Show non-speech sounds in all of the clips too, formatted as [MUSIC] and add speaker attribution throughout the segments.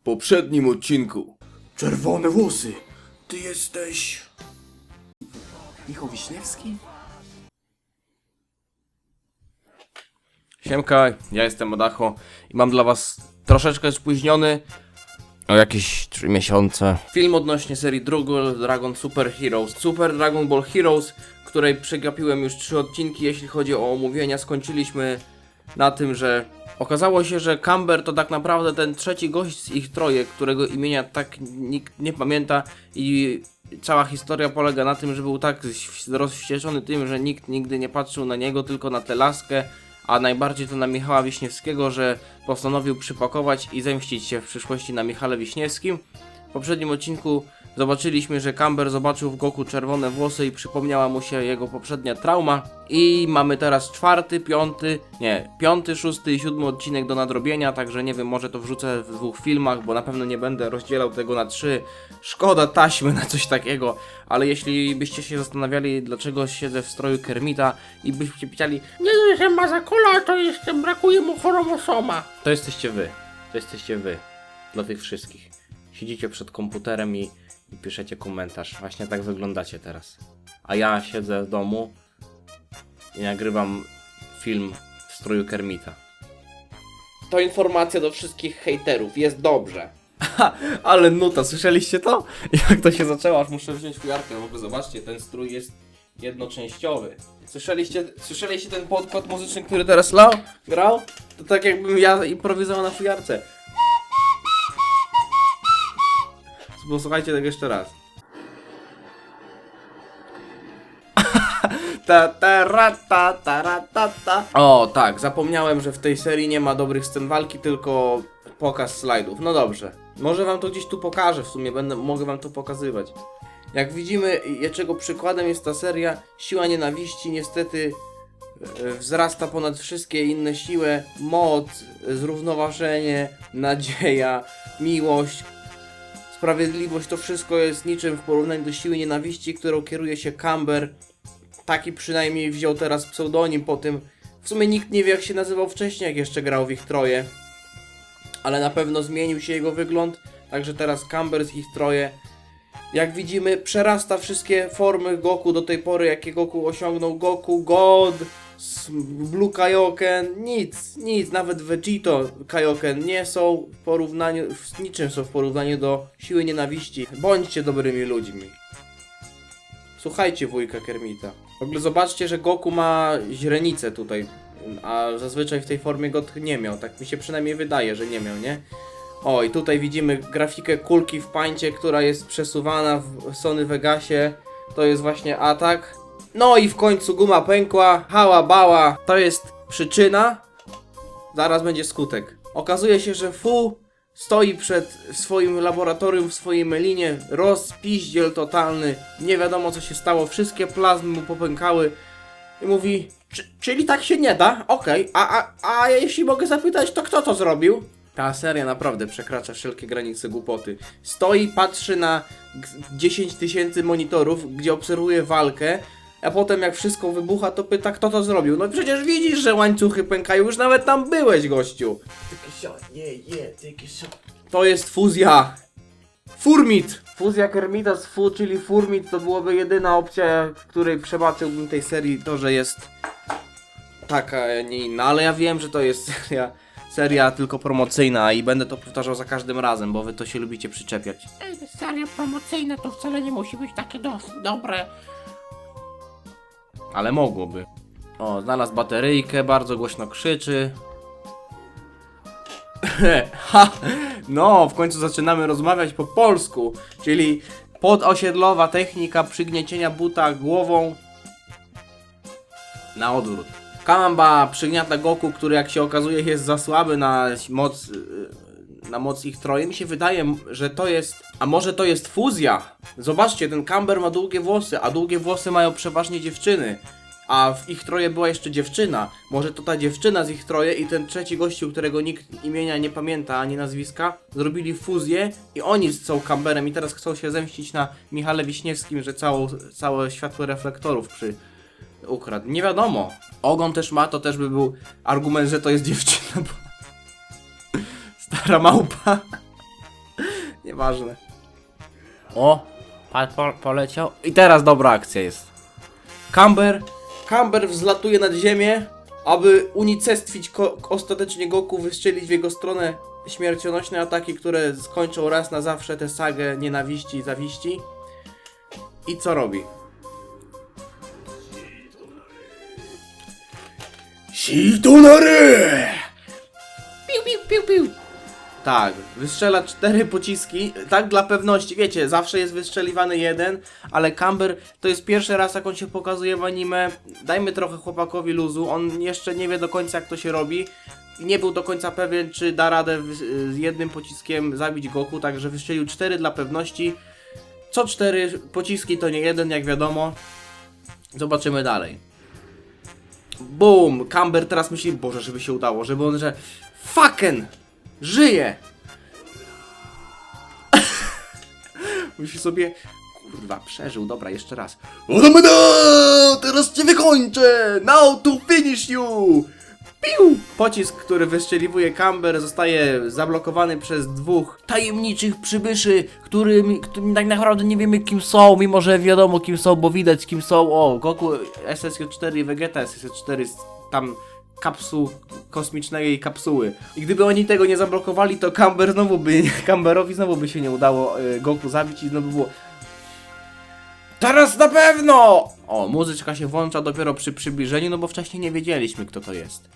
Speaker 1: W poprzednim odcinku.
Speaker 2: Czerwone włosy. Ty jesteś... Michał Wiśniewski?
Speaker 1: Siemka, ja jestem Odacho i mam dla was troszeczkę spóźniony o jakieś 3 miesiące. Film odnośnie serii Drugol Dragon Super Heroes. Super Dragon Ball Heroes, której przegapiłem już 3 odcinki, jeśli chodzi o omówienia. Skończyliśmy na tym, że okazało się, że Camber to tak naprawdę ten trzeci gość z ich troje, którego imienia tak nikt nie pamięta i cała historia polega na tym, że był tak rozwścieczony tym, że nikt nigdy nie patrzył na niego, tylko na tę laskę, a najbardziej to na Michała Wiśniewskiego, że postanowił przypakować i zemścić się w przyszłości na Michale Wiśniewskim. W poprzednim odcinku zobaczyliśmy, że Camber zobaczył w Goku czerwone włosy i przypomniała mu się jego poprzednia trauma. I mamy teraz czwarty, piąty, nie, piąty, szósty i siódmy odcinek do nadrobienia, także nie wiem, może to wrzucę w dwóch filmach, bo na pewno nie będę rozdzielał tego na trzy. Szkoda taśmy na coś takiego, ale jeśli byście się zastanawiali, dlaczego siedzę w stroju Kermita i byście pytali,
Speaker 3: Nie dość, że ma za kola, to jeszcze brakuje mu chromosoma.
Speaker 1: to jesteście wy. To jesteście wy. Dla tych wszystkich. Siedzicie przed komputerem i, i piszecie komentarz. Właśnie tak wyglądacie teraz. A ja siedzę w domu i nagrywam film w stroju Kermita. To informacja do wszystkich hejterów. Jest dobrze. Ale nuta, słyszeliście to? Jak to się zaczęło, aż muszę wziąć fujarkę. W ogóle zobaczcie, ten strój jest jednoczęściowy. Słyszeliście, słyszeliście ten podkład muzyczny, który teraz lał, grał? To tak jakbym ja improwizował na fujarce. Posłuchajcie tego jeszcze raz. [LAUGHS] Ta, ta, ra, ta, ta, ra, ta, ta. O, tak, zapomniałem, że w tej serii nie ma dobrych scen walki, tylko pokaz slajdów. No dobrze. Może wam to gdzieś tu pokażę, w sumie będę, mogę wam to pokazywać. Jak widzimy, czego przykładem jest ta seria, siła nienawiści niestety e, wzrasta ponad wszystkie inne siły, moc, zrównoważenie, nadzieja, miłość, sprawiedliwość, to wszystko jest niczym w porównaniu do siły nienawiści, którą kieruje się Camber. Taki przynajmniej wziął teraz pseudonim po tym. W sumie nikt nie wie jak się nazywał wcześniej, jak jeszcze grał w ich troje. Ale na pewno zmienił się jego wygląd, także teraz Camber z ich troje. Jak widzimy, przerasta wszystkie formy Goku do tej pory, jakie Goku osiągnął. Goku, God, Blue Kaioken, nic, nic, nawet Vegito Kaioken nie są w porównaniu, w niczym są w porównaniu do siły nienawiści. Bądźcie dobrymi ludźmi. Słuchajcie wujka Kermita. W ogóle zobaczcie, że Goku ma źrenicę tutaj, a zazwyczaj w tej formie go nie miał. Tak mi się przynajmniej wydaje, że nie miał, nie? O, i tutaj widzimy grafikę kulki w pańcie, która jest przesuwana w Sony Vegasie. To jest właśnie atak. No i w końcu guma pękła, hała bała. To jest przyczyna. Zaraz będzie skutek. Okazuje się, że Fu stoi przed swoim laboratorium w swojej melinie. Rozpiździel totalny. Nie wiadomo co się stało. Wszystkie plazmy mu popękały. I mówi, "Czy- czyli tak się nie da? Okej, a, a, a jeśli mogę zapytać, to kto to zrobił? Ta seria naprawdę przekracza wszelkie granice głupoty. Stoi, patrzy na g- 10 tysięcy monitorów, gdzie obserwuje walkę, a potem jak wszystko wybucha, to pyta, kto to zrobił. No przecież widzisz, że łańcuchy pękają, już nawet tam byłeś, gościu. To jest fuzja. Furmit! Fuzja Kermita z Fu, czyli Furmit, to byłoby jedyna opcja, w której przebaczyłbym tej serii to, że jest taka, a nie inna, ale ja wiem, że to jest seria, seria tylko promocyjna i będę to powtarzał za każdym razem, bo wy to się lubicie przyczepiać.
Speaker 3: Ej, seria promocyjna to wcale nie musi być takie do, dobre.
Speaker 1: Ale mogłoby. O, znalazł bateryjkę, bardzo głośno krzyczy. [LAUGHS] ha! No, w końcu zaczynamy rozmawiać po polsku, czyli podosiedlowa technika przygniecienia buta głową na odwrót. Kamba przygniata Goku, który jak się okazuje jest za słaby na moc, yy, na moc ich troje. Mi się wydaje, że to jest, a może to jest fuzja. Zobaczcie, ten Camber ma długie włosy, a długie włosy mają przeważnie dziewczyny. A w ich troje była jeszcze dziewczyna. Może to ta dziewczyna z ich troje i ten trzeci gościu, którego nikt imienia nie pamięta ani nazwiska, zrobili fuzję i oni są Camberem i teraz chcą się zemścić na Michale Wiśniewskim, że całą, całe światło reflektorów przy ukradł. Nie wiadomo. Ogon też ma, to też by był argument, że to jest dziewczyna, bo... Stara małpa. Nieważne. O, pan po, poleciał. I teraz dobra akcja jest. Camber, Camber wzlatuje nad ziemię, aby unicestwić ostatecznie Goku, wystrzelić w jego stronę śmiercionośne ataki, które skończą raz na zawsze tę sagę nienawiści i zawiści. I co robi?
Speaker 2: Shitonare!
Speaker 1: Tak, wystrzela cztery pociski, tak dla pewności, wiecie, zawsze jest wystrzeliwany jeden, ale Camber to jest pierwszy raz jak on się pokazuje w anime, dajmy trochę chłopakowi luzu, on jeszcze nie wie do końca jak to się robi, nie był do końca pewien czy da radę z jednym pociskiem zabić Goku, także wystrzelił cztery dla pewności, co cztery pociski to nie jeden jak wiadomo, zobaczymy dalej. Boom! Camber teraz myśli, boże, żeby się udało, żeby on, że fucking żyje! [LAUGHS] Myśli sobie, kurwa, przeżył, dobra, jeszcze raz.
Speaker 2: Odameda! Teraz cię wykończę! Now to finish you!
Speaker 1: Piu! Pocisk, który wystrzeliwuje Camber, zostaje zablokowany przez dwóch tajemniczych przybyszy, którym, którym tak naprawdę nie wiemy kim są, mimo że wiadomo kim są, bo widać kim są. O, Goku SSJ4 i Vegeta SSJ4 z tam kapsuł kosmicznej kapsuły. I gdyby oni tego nie zablokowali, to Camber znowu by, [LAUGHS] Camberowi znowu by się nie udało e, Goku zabić i znowu by było Teraz na pewno! O, muzyczka się włącza dopiero przy przybliżeniu, no bo wcześniej nie wiedzieliśmy kto to jest.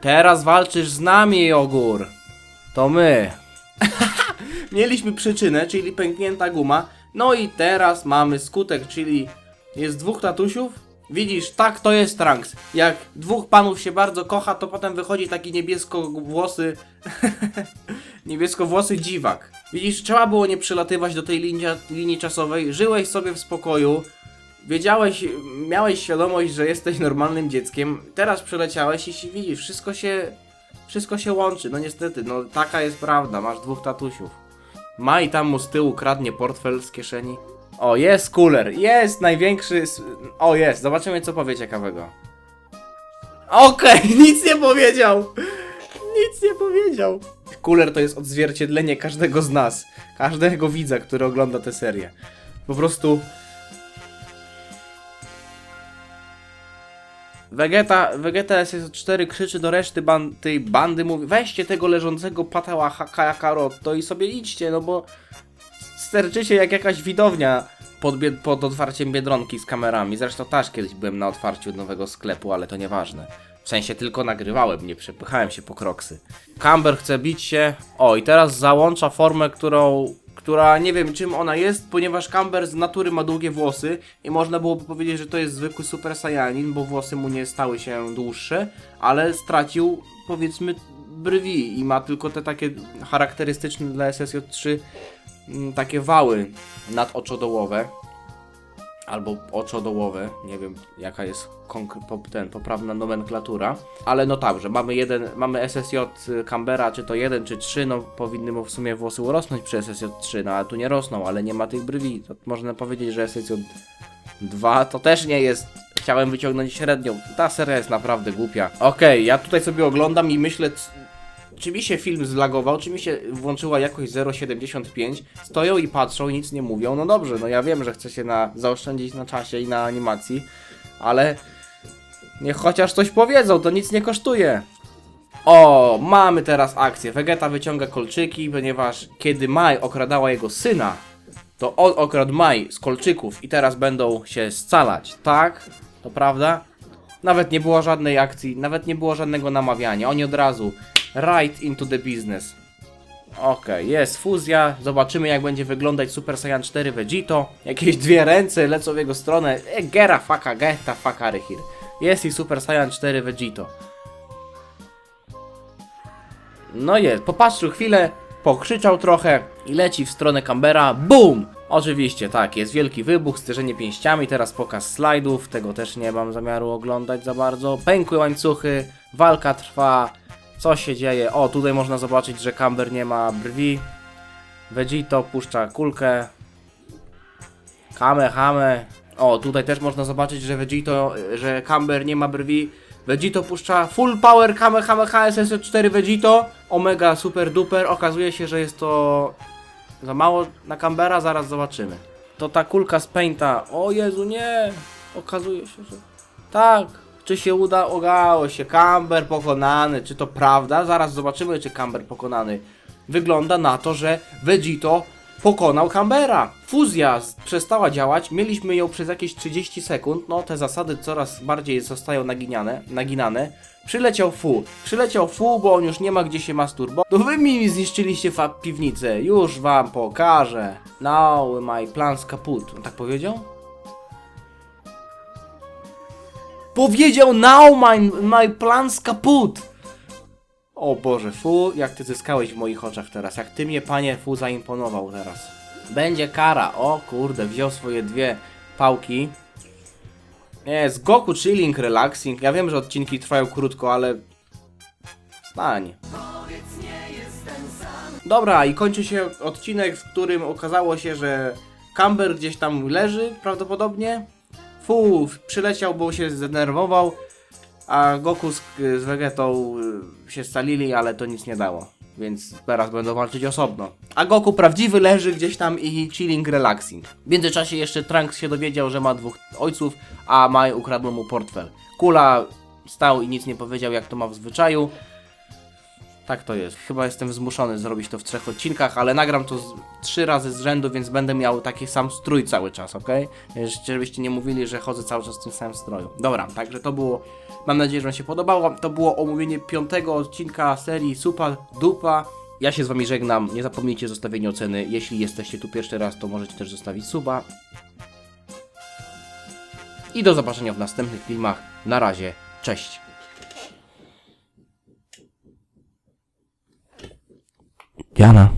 Speaker 1: Teraz walczysz z nami, Ogór. To my. [LAUGHS] Mieliśmy przyczynę, czyli pęknięta guma. No i teraz mamy skutek, czyli jest dwóch tatusiów. Widzisz, tak to jest Trunks. Jak dwóch panów się bardzo kocha, to potem wychodzi taki niebiesko-włosy [LAUGHS] niebiesko-włosy dziwak. Widzisz, trzeba było nie przylatywać do tej linii, linii czasowej, żyłeś sobie w spokoju, wiedziałeś, miałeś świadomość, że jesteś normalnym dzieckiem, teraz przyleciałeś i widzisz, wszystko się, wszystko się łączy, no niestety, no taka jest prawda, masz dwóch tatusiów. Maj tam mu z tyłu kradnie portfel z kieszeni. O, jest cooler, jest największy, o jest, zobaczymy co powie ciekawego. Okej, [LAUGHS] nic nie powiedział! Nic nie powiedział. Cooler to jest odzwierciedlenie każdego z nas. Każdego widza, który ogląda tę serię. Po prostu. Vegeta, Vegeta SS4 krzyczy do reszty ban tej bandy, mówi weźcie tego leżącego patała Hakaya Karoto i sobie idźcie, no bo sterczycie jak jakaś widownia pod, pod otwarciem Biedronki z kamerami. Zresztą też kiedyś byłem na otwarciu nowego sklepu, ale to nieważne. W sensie tylko nagrywałem, nie przepychałem się po kroksy. Camber chce bić się. O, i teraz załącza formę, którą. Która nie wiem czym ona jest, ponieważ Camber z natury ma długie włosy i można byłoby powiedzieć, że to jest zwykły Super Saiyanin, bo włosy mu nie stały się dłuższe, ale stracił powiedzmy brwi i ma tylko te takie charakterystyczne dla SSJ3 mm, takie wały nadoczodołowe albo oczodołowe, nie wiem jaka jest ten, poprawna nomenklatura, ale no tak, że mamy jeden, mamy SSJ Canberra, czy to jeden, czy trzy, no powinny mu w sumie włosy urosnąć przy SSJ 3, no ale tu nie rosną, ale nie ma tych brwi, to można powiedzieć, że SSJ 2 to też nie jest, chciałem wyciągnąć średnią, ta seria jest naprawdę głupia. Okej, ja tutaj sobie oglądam i myślę, czy mi się film zlagował, czy mi się włączyła jakość 0,75, stoją i patrzą, nic nie mówią, no dobrze, no ja wiem, że chcę się na, zaoszczędzić na czasie i na animacji, ale niech chociaż coś powiedzą, to nic nie kosztuje. O, mamy teraz akcję. Vegeta wyciąga kolczyki, ponieważ kiedy Mai okradała jego syna, to on okradł Mai z kolczyków i teraz będą się scalać, tak? To prawda? Nawet nie było żadnej akcji, nawet nie było żadnego namawiania. Oni od razu right into the business. Okej, jest fuzja. Zobaczymy jak będzie wyglądać Super Saiyan 4 Vegito. Jakieś dwie ręce lecą w jego stronę. E, gera faka, geta faka here. Jest i Super Saiyan 4 Vegito. No jest, popatrzył chwilę, pokrzyczał trochę i leci w stronę Cambera. BUM! Oczywiście, tak, jest wielki wybuch, zderzenie pięściami, teraz pokaz slajdów, tego też nie mam zamiaru oglądać za bardzo. Pękły łańcuchy, walka trwa, co się dzieje? O, tutaj można zobaczyć, że Camber nie ma brwi. Vegito puszcza kulkę. Kame, hame. O, tutaj też można zobaczyć, że Vegito, że Camber nie ma brwi. Vegito puszcza full power Kamehameha SS4 Vegito. Omega super duper. Okazuje się, że jest to za mało na Cambera, zaraz zobaczymy. To ta kulka z Painta. O Jezu, nie! Okazuje się, że... Tak. Czy się uda? Udało się. Camber pokonany. Czy to prawda? Zaraz zobaczymy, czy Camber pokonany. Wygląda na to, że Vegito pokonał Cambera. Fuzja przestała działać. Mieliśmy ją przez jakieś 30 sekund. No, te zasady coraz bardziej zostają naginiane, naginane. Przyleciał Fu. Przyleciał Fu, bo on już nie ma gdzie się masturbować. To wy mi zniszczyliście piwnicę. Już wam pokażę. Now my plans kaput. On tak powiedział? Powiedział now my, my plans kaput. O Boże, Fu, jak ty zyskałeś w moich oczach teraz. Jak ty mnie, panie Fu, zaimponował teraz. Będzie kara. O kurde, wziął swoje dwie pałki. Nie, z Goku chilling, relaxing. Ja wiem, że odcinki trwają krótko, ale... Stań. Dobra, i kończy się odcinek, w którym okazało się, że Camber gdzieś tam leży prawdopodobnie. Fu przyleciał, bo się zdenerwował, a Goku z, z Vegetą y, się scalili, ale to nic nie dało. Więc teraz będą walczyć osobno. A Goku prawdziwy leży gdzieś tam i chilling, relaxing. W międzyczasie jeszcze Trunks się dowiedział, że ma dwóch ojców, a Mai ukradł mu portfel. Kula stał i nic nie powiedział, jak to ma w zwyczaju. Tak to jest. Chyba jestem zmuszony zrobić to w trzech odcinkach, ale nagram to z, trzy razy z rzędu, więc będę miał taki sam strój cały czas, ok? Żebyście nie mówili, że chodzę cały czas w tym samym stroju. Dobra, także to było. Mam nadzieję, że Wam się podobało. To było omówienie piątego odcinka serii Supa Dupa. Ja się z Wami żegnam. Nie zapomnijcie zostawienia oceny. Jeśli jesteście tu pierwszy raz, to możecie też zostawić suba. I do zobaczenia w następnych filmach. Na razie, cześć. Gerne.